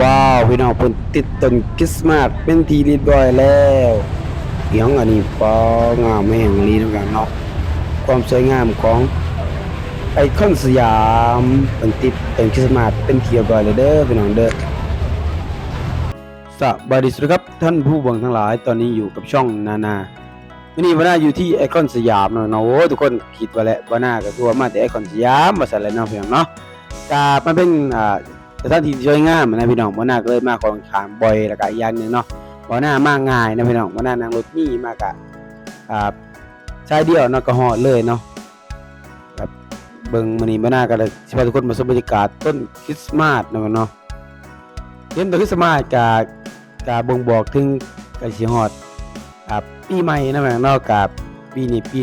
ว้าวพี่น้องเพิ่นติดต้นคริสต์มาสเป็นทีเรียบร้อยแล้วเสียงอันนี้ปองามแห่งลีนำกันเนาะความสวยงามของไอคอนสยามเพิ่นติดต้นคริสต์มาสเป็นทีเรียบร้อยแล้วเด้อพี่น้องเด้อสบายดีสุดครับท่านผู้บังทั้งหลายตอนนี้อยู่กับช่องนานาวันนี้วานาอยู่ที่ไอคอนสยามเนาะเนาะโอ้ทุกคนคิดว่าแหละวานาก็คือว่ามาแต่ไอคอนสยามมาสั่นแล้วเนาะพี่น้องเนาะก็มันเป็นอ่า สถานที่ที่สวยงามนะพี่น้องบ่น่าก็เลยมาของขามบ่อยแล้วก็อีกอย่างหนึงเนาะบ่น่ามาง่ายนะพี่น้องบ่น่านั่งรถนี่มากะอ่าชายเดียวเนาะก็ฮอดเลยเนาะแบบเบิ่งมื้อนี้บ่น่าก็เลยสิพาทุกคนมาชมบรรยากาศต้นคริสต์มาสเนาะเนาะเห็นต้นคริสต์มาสก็ก็บ่งบอกถึงกล้สิฮอดอ่าปีใหม่นะแม่งเนาะกับปีนี้ปี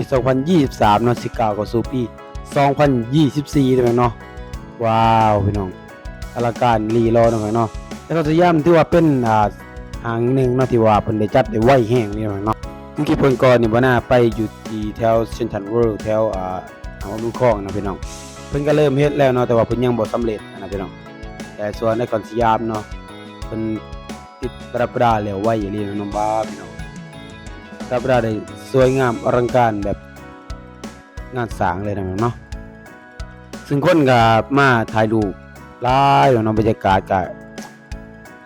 2023เนาะสิก้าวเข้าสู่ปี 2024นะแม่งเนาะว้าวพี่น้อง อลังการรีรอหน่อยเนาะแล้วก็สยามที่ว่าเป็นอ่าหางหนึ่งเนาะที่ว่าเพิ่นได้จัดได้ไวแห้งนี่หน่อยเนาะเมื่อกี้เพิ่นก่อนนี่บ่น่าไปอยู่ที่แถวเซนทรัลเวิลด์แถวอ่าหางลุงคองนะพี่น้องเพิ่นก็เริ่มเฮ็ดแล้วเนาะแต่ว่าเพิ่นยังบ่สำเร็จนะพี่น้องแต่ส่วนในคอนสยามเนาะเพิ่นติดประดับปราแล้วไว้อยู่นี้เนาะน้องบ้าพี่น้องประดับปราได้สวยงามอลังการแบบงานสร้างเลยนะเนาะซึ่งคนก็มาถ่ายรูป ลายเนาะบรรยากาศก็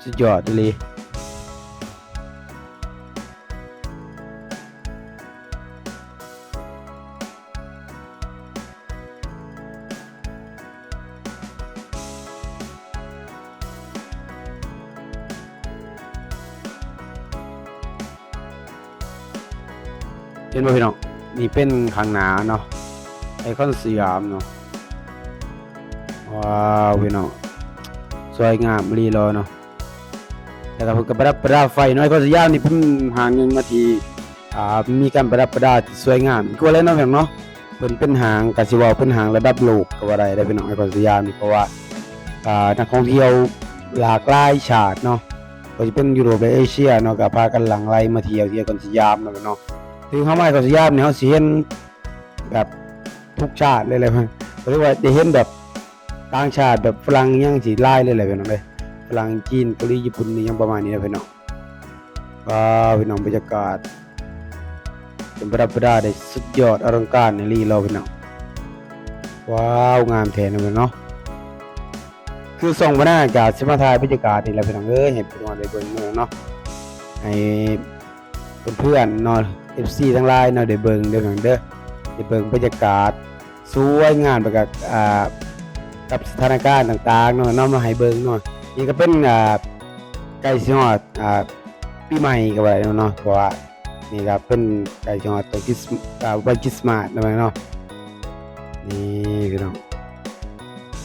สุดยอดเลยเห็นบ่พี่น้องนี่เป็นข้างหน้าเนาะไอคอนสยามเนาะ ว้าวพี่น้องสวยงามรีรอเนาะแล้วก็เพิ่นก็ประดับประดาไฟนาะไอคอนสยามนี่เพิ่นหางหนึงนาทีอ่ามีการประดับประดาที่สวยงามก็แล้วเนาะพี่น้องเนาะเพิ่นเป็นหางก็สิวาเป็นหางระดับโลกก็ว่าได้ได้พี่น้องไอคอนสยามนี่เพราะว่าอ่านักท่องเที่ยวหลากหลายชาติเนาะก็จะเป็นยุโรปและเอเชียเนาะก็พากันหลั่งไหลมาเที่ยวที่ไอคอนสยามเนาะพี่น้องถึงเข้ามากับสยามเนี่ยเขาสิเห็นแบบทุกชาติเลยเลยมันเรียกว่าได้เห็นแบบ ต่างชาติแบบฝรั่งยังสีไล่เลยเลยพี่น้องเลยฝรั่งจีนเกาหลีญี่ปุ่นนี่ยังประมาณนี้นะพี่น้องว้าวพี่น้องบรรยากาศเป็นประดับประดาได้สุดยอดอลังการในรีเราพี่น้องว้าวงามแท้นะพี่น้องเนาะคือส่งมาหน้าจากสิมาทายบรรยากาศนี่แหละพี่น้องเอ้ยเห็นเป็นวันได้เบิ่งเนาะเนาะให้เพื่อนๆเนเอน FC ทั้งหลายเนาะได้เบิ่งเด้อพี่น้องเด้อได้เบิ่งบรรยากาศสวยงามไปกับอ่า กับสถานการณ์ต่างๆเนาะเนาะมาให้เบิ่งเนาะนี่ก็เป็นอ่าใกล้สิฮอดอ่าปีใหม่ก็ว่าได้เนาะเพราะว่านี่ก็เป็นใกล้สิฮอดตัวคริสต์อ่าวันคริสต์มาสเนาะเนาะนี่พี่น้อง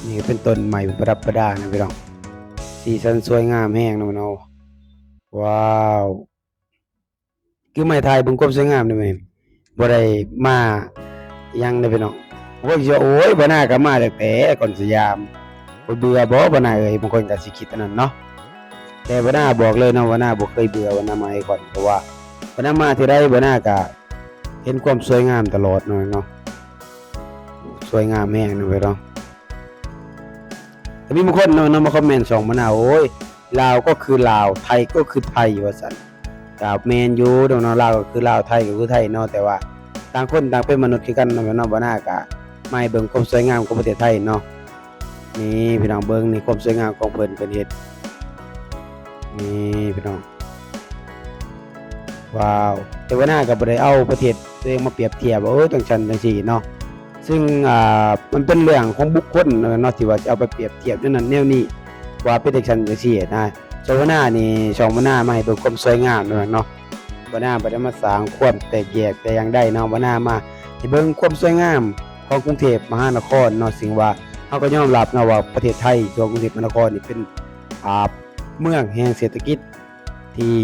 นี่ก็เป็นต้นใหม่ประดับประดานะพี่น้องสีสันสวยงามแฮงเนาะเนาะว้าวคือไม้ไทยบึงความสวยงามนี่แม่นบ่ได้มายังเด้พี่น้อง โอ้ยสิว่าโอ้ยบ่น่าก็มาแต่แต่ก่อนสยามเบื่อบ่บ่น่าเอ้ยบางคนก็สิคิดอันนั้นเนาะแต่บ่น่าบอกเลยเนาะว่านาบ่เคยเบื่อว่านามาให้ก่อนเพราะว่าบ่น่ามาที่ใดบ่น่าก็เห็นความสวยงามตลอดเนาะเนาะสวยงามแม่งเนาะพี่น้องแต่มีบางคนเนาะนาะมาคอมเมนต์สองบ่น่าโอ้ยลาวก็คือลาวไทยก็คือไทยว่าซั่นกับแมนยูเนาะลาวก็คือลาวไทยก็คือไทยเนาะแต่ว่าต่างคนต่างเป็นมนุษย์คือกันเนาะแม่นเนาะบ่น่ากะ ไม่เบิ่งความสวยงามของประเทศไทยเนาะนี่พี่น้องเบิ่งนี่ความสวยงามของเพิ่นเพิ่นเฮ็ดนี่พี่น้องว้าวแต่ว่าน่าก็บ่ได้เอาประเทศตัวเองมาเปรียบเทียบว่าเออจังซั่นจังซี่เนาะซึ่งอ่ามันเป็นเรื่องของบุคคลเนาะที่ว่าจะเอาไปเปรียบเทียบนั่นนั่นแนวนี้ว่าเป็นจังซั่นจังซี่นะโซวนานี่ช่องวนามาให้เบิ่งความสวยงามเนาะเนาะวนาบ่ได้มาสร้างความแตกแยกแต่ย่างใดเนาะวนามาให้เบิ่งความสวยงาม ของกรุงเทพมหานครเนาะสิ่งว่าเฮาก็ยอมรับนะว่าประเทศไทยตัวกรุงเทพมหานครนี่เป็นอ่าเมืองแห่งเศรษฐกิจที่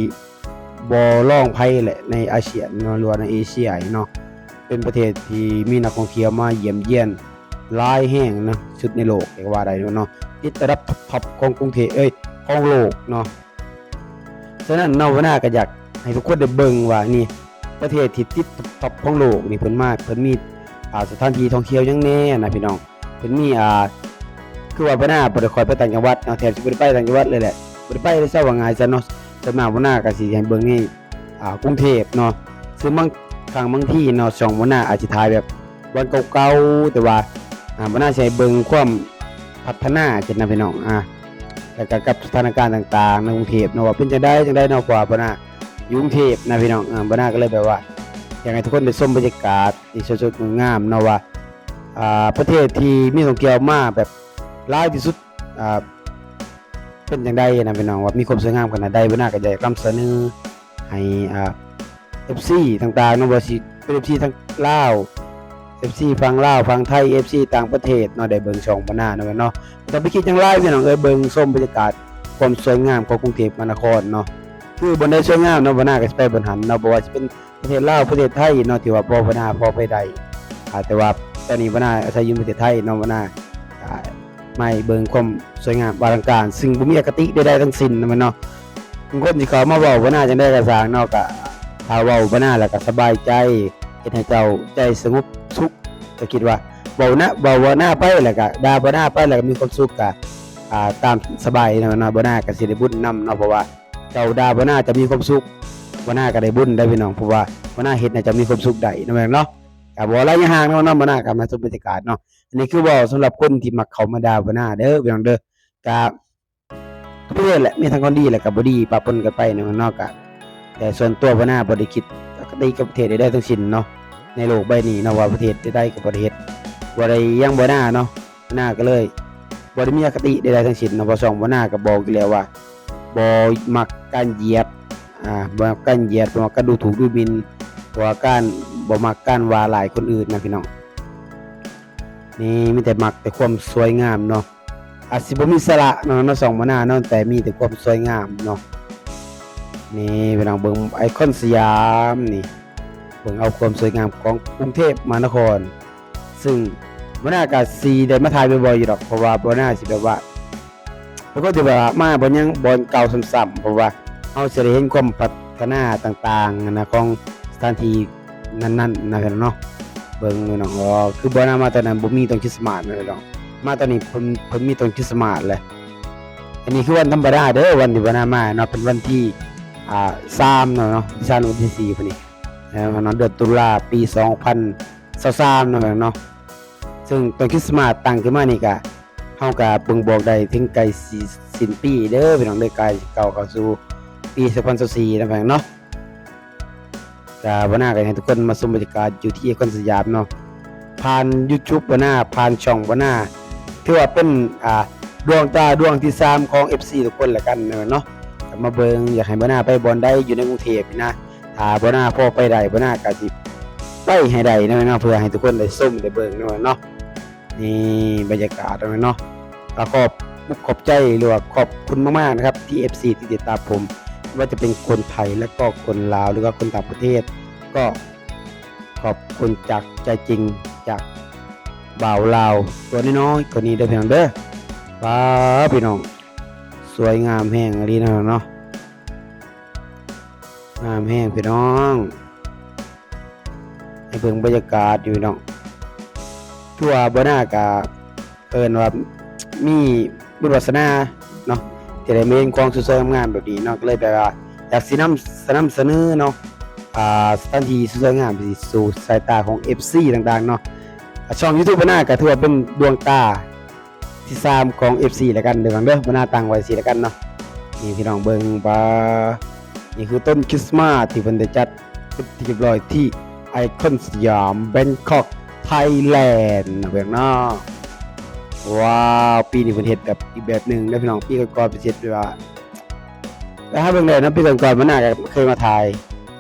บ่รองไผแหละในอาเซียนเนาะรว่าในเอเชียเนาะเป็นประเทศที่มีนักท่องเที่ยวมาเยี่ยมเยียนหลายแห่งนะสุดในโลกก็ว่าได้เนาะติดอันดับท็อปของกรุงเทพเอ้ยของโลกเนาะฉะนั้นเนาวนาก็อยากให้ทุกคนได้เบิ่งว่านี่ประเทศที่ติดท็อปของโลกนี่เพิ่นมากเพิ่นมี อ่าสถานที่ท่องเที่ยวยังแน่นะพี่น้องเพิ่นมีอ่าคือว่าบ่หน้าบ่ได้คอยไปต่างจังหวัดเนาแถมสิบ่ได้ไปต่างจังหวัดเลยแหละบ่ได้ไปได้ซะว่าง่ายซะเนาะส่วนมากบ่หน้าก็สิให้เบิ่งนี่อ่ากรุงเทพเนาะซึ่งบางครั้งบางที่เนาะช่องบ่หน้าอาจสิถ่ายแบบวันเก่าๆแต่ว่าอ่าบ่หน้าให้เบิ่งความพัฒนาจังนะพี่น้องอ่าแล้วก็กับสถานการณ์ต่างๆในกรุงเทพเนาะว่าเป็นจังได๋จังได๋เนาะกว่าบ่หน้าอยู่กรุงเทพนะพี่น้องอ่าบ่หน้าก็เลยแบบว่า อยากให้ทุกคนได้ชมบรรยากาศที่สดๆงามเนาะว่าประเทศที่มีท่องเที่ยวมาแบบหลายที่สุดเป็นจังไดนะพี่น้องว่ามีความสวยงามขนาดใดบ่น่าก็อยากำเสนอให้อ่า FC ต่างๆเนาะว่าสิเป็น FC ทั้งลาว FC ฝั่งลาวฝั่งไทย FC ต่างประเทศเนาะได้เบิ่งช่องบ่น่าเนาะเนาะแต่ไปคิดจังไรพี่น้องเอ้ยเบิ่งชมบรรยากาศความสวยงามของกรุงเทพมหานครเนาะคือบนได้สวยงามเนาะบ่น่าก็สิไปบนหันเนาะบ่ว่าสิเป็น ประเทศลาวประเทศไทยเนาะที่ว่าพอพนาพอไปได้อ่าแต่ว่าตอนนี้พนาอาศัยอยู่ประเทศไทยเนาะพนาไม่เบิ่งความสวยงามอลังการ ซึ่งบ่มีอคติใดๆทั้งสิ้นนะมันเนาะงคนที่เขามาว้าพนาจังได้ก็สางเนาะก็ถ้าเว้าพนาแล้วก็สบายใจเฮ็ดให้เจ้าใจสงบสุขก็คิดว่าเว้านะเว้าว่าหน้าไปแล้วก็ด่าบ่หน้าไปแล้วก็มีความสุขก็อ่าตามสบายเนาะเนาะบ่หน้าก็สิได้บุญนํเนาะเพราะว่าเจ้าด่าบ่หน้าจะมีความสุข วันหน้าก็ได้บุญได้พี่น้องเพราะว่าวันหน้าเฮ็ดน่าจะมีความสุขได้นะแม่นเนาะก็บ่ระยะห่างเนาะเนาะวันหน้าก็มาชมบรรยากาศเนาะอันนี้คือเว้าสำหรับคนที่มักเข้ามาดาวันหน้าเด้อพี่น้องเด้อก็ทุกเรื่องแหละมีทั้งคนดีและก็บ่ดีปะปนกันไปเนาะเนาะก็แต่ส่วนตัววันหน้าบ่ได้คิดก็ได้กับประเทศใดๆทั้งสิ้นเนาะในโลกใบนี้เนาะว่าประเทศใดๆกับประเทศบ่ได้ยังบ่หน้าเนาะหน้าก็เลยบ่ได้มีอคติใดๆทั้งสิ้นเนาะพราะสองบ่หน้าก็บอกอยู่แล้วว่าบ่มักการเหยียด อ่าบ่มักการเหยียดบ่มักการดูถูกดูหมินบ่ว่าการบ่มักการว่าหลายคนอื่นนะพี่น้องนี่มีแต่มักแต่ความสวยงามเนาะอาจสิบ่มีสระเนาะเนาะสองมาหน้าเนาะแต่มีแต่ความสวยงามเนาะนี่พี่น้องเบิ่งไอคอนสยามนี่เบิ่งเอาความสวยงามของกรุงเทพมหานคร ซึ่งบ่น่าก็สิได้มาถ่ายบ่อยๆอยู่ดอกเพราะว่าบ่น่าสิแบบว่าแล้วก็สิแบบว่ามาบ่ยังบ่อนเก่าซ้ำๆเพราะว่า เราจะได้เห็นความพัฒนาต่างๆนะของสถานที่นั้นๆนะพี่น้องเนาะเบิ่งพี่น้องอ๋อคือบ่น่ามาตอนนั้นบ่มีตรงคริสต์มาสนะพี่น้องมาตอนนี้เพิ่นเพิ่นมีตรงคริสต์มาสเลยอันนี้คือวันธรรมดาเด้อวันที่บ่น่ามาเนาะเป็นวันที่อ่า3เนาะเนาะที่3วันที่4พุ่นนี่แล้วเนาะเดือนตุลาปี 2023เนาะพี่น้องเนาะซึ่งตรงคริสต์มาสตั้งขึ้นมานี่ก็เฮาก็เบิ่งบอกได้ถึงไกลสิสิ้นปีเด้อพี่น้องเด้อไกลเก่าเข้าสู่ ปี2024นะแพงเนาะก็วันหน้าก็ให้ทุกคนมาชมบรรยากาศอยู่ที่คอนสยามเนาะผ่าน YouTube วันหน้าผ่านช่องวันหน้าถือว่าเป็นอ่าดวงตาดวงที่3ของ FC ทุกคนละกันเนาะมาเบิงอยากให้บ่หน้าไปบอลได้อยู่ในกรุงเทพนะถ้าบ่หน้าพ่อไปได้บ่หน้าก็สิไปให้ได้นะเนาะเพื่อให้ทุกคนได้ชมได้เบิงเนาะนี่บรรยากาศเนาะก็ขอบมุกขอบใจหรือว่าขอบคุณมากๆนะครับที่ FC ที่ติดตามผม ว่าจะเป็นคนไทยและก็คนลาวหรือว่าคนต่างประเทศ ก็ขอบคุณจากใจจริงจากบ่าวลาวตัวน้อยๆคนนี้เด้อพี่น้องเด้อว้าพี่น้อง สวยงามแห้งอะไรนะเนาะงามแห้งพี่น้องให้เบิ่งบรรยากาศอยู่พี่น้องทั่วบนหน้ากาเอินว่ามีบุญวาสนาเนาะ จะได้มาเห็นของสวยๆงามแบบนี้เนาะก็เลยแบบว่าอยากสินำสนำเสนอเนาะอ่าสถานที่สวยๆงามไปสู่สายตาของ FC ต่างๆเนาะช่อง YouTube บนาก็ถือว่าเป็นดวงตาที่สามของ FC แล้วกันเดี๋ยวเด้อบน้าตั้งไว้สิแล้วกันเนาะนี่พี่น้องเบิ่งว่านี่คือต้นคริสต์มาสที่เพิ่นได้จัดเป็นที่เรียบร้อยที่ไอคอนสยามแบงคอกไทยแลนด์นะเบิ่งเนาะ ว้าวปีนี้เพิ่นเฮ็ดแบบอีกแบบหนึ่งแล้พี่น้องปีก่อนๆเพิ่นเฮ็ดแบบว่าแต่ถ้าเบิ่งได้นะปีก่อนๆมันน่าจะเคยมาถ่าย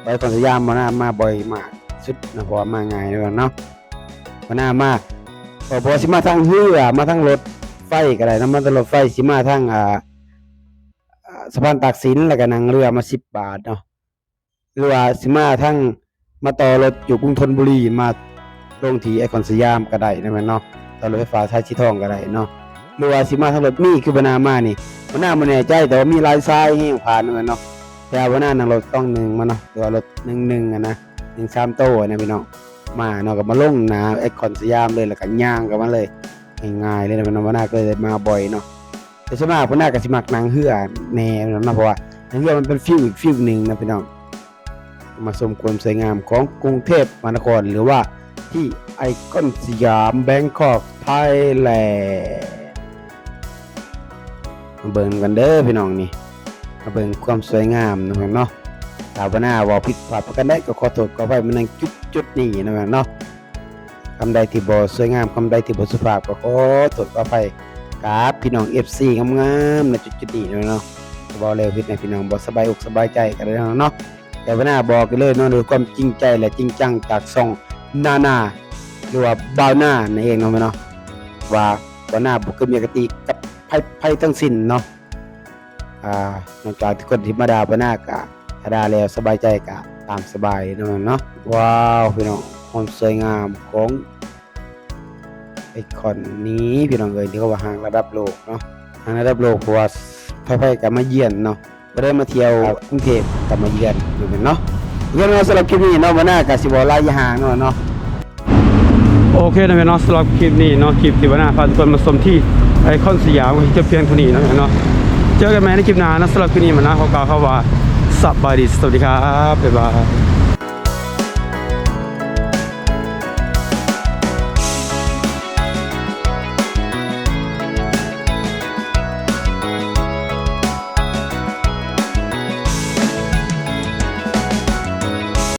ไปคอนสยามมาน่ามาบ่อยมากสุดนะเพราะว่ามาง่ายเด้อเนาะมาน่ามาพอพอสิมาทางเรือมาทางรถไฟก็ได้นะมาทางรถไฟสิมาทางอ่าอ่าสะพานตากสินแล้วก็นั่งเรือมา10บาทเนาะหรือว่าสิมาทางมาต่อรถอยู่กรุงธนบุรีมาลงที่ไอคอนสยามก็ได้นะแม่นเนาะ ตอนรถไฟฟ้าสายสีทองก็ได้เนาะหรือว่าสิมาทางรถมีคือบนามานี่บนาบ่แน่ใจแต่ว่ามีลายทรายให้ผ่านนั่นเนาะแต่ว่าหน้านั่งรถต้องหนึ่งมาเนาะหรือว่ารถหนึ่งหนึ่งอะนะหนึ่งสามโต้นะพี่น้องมาเนาะก็มาลงนาไอคอนสยามเลยแล้วก็ย่างกันมาเลยง่ายๆเลยนะพี่น้องว่าหน้าก็เลยมาบ่อยเนาะแต่ส่วนมากพนาก็สิมักนังเหือแน่พี่น้องเนาะเพราะว่านังเหือมันเป็นฟิลอีกฟิลหนึ่งนะพี่น้องมาชมความสวยงามของกรุงเทพมหานครหรือว่าที่ไอคอนสยามแบงคอก ไทยแลนด์มาเบิ่งกันเด้อพี่น้องนี่มาเบิ่งความสวยงามนะพี่น้องเนาะถ้าวหน้าว่าผิดพลาดประกันได้ก็ขอโทษขออภัยมันในจุดจุดนี้นะพี่น้องเนาะคำใดที่บ่สวยงามคำใดที่บ่สุภาพก็ขอโทษขออภัยกับพี่น้อง FC งามๆในจุดๆนี้เนาะบ่เลยพิดในพี่น้องบ่สบายอกสบายใจกันเลยเนาะแต่ว่าหน้าบอกกันเลยเนาะด้วยความจริงใจและจริงจังจากช่องนานาหรือว่าบาวหน้านั่นเองเนาะแม่เนาะ ว่าบ่าวหน้าบ่เคยมีอคติกับไผไผทั้งสิ้นเนาะอ่านอกจากที่คนที่มาด่าบ่าวหน้าก็ถ้าด่าแล้วสบายใจก็ตามสบายเนาะเนาะว้าวพี่น้องความสวยงามของไอคอนนี้พี่น้องเอ้ยที่เขาว่าห่างระดับโลกเนาะห่างระดับโลกเพราะว่าไพ่ๆกับมาเยือนเนาะบ่ได้มาเที่ยวกรุงเทพกับมาเยือนอยู่เป็นเนาะเยี่ยมเนาสำหรับคลิปนี้เนาะวันหน้าก็สิบ่ลายอยห่างเนาะเนาะ โอเคนะพี่น้องสำหรับคลิปนี้เนาะคลิปที่ว่าหน้าพาทุกคนมาชมที่ไอคอนสยามจะเพียงเท่านี้นะพี่น้องเจอกันใหม่ในคลิปหน้านะสำหรับคลิปนี้มันนะเขากล่าวเขาว่าสบายดีสวัสดีครับบ๊ายบาย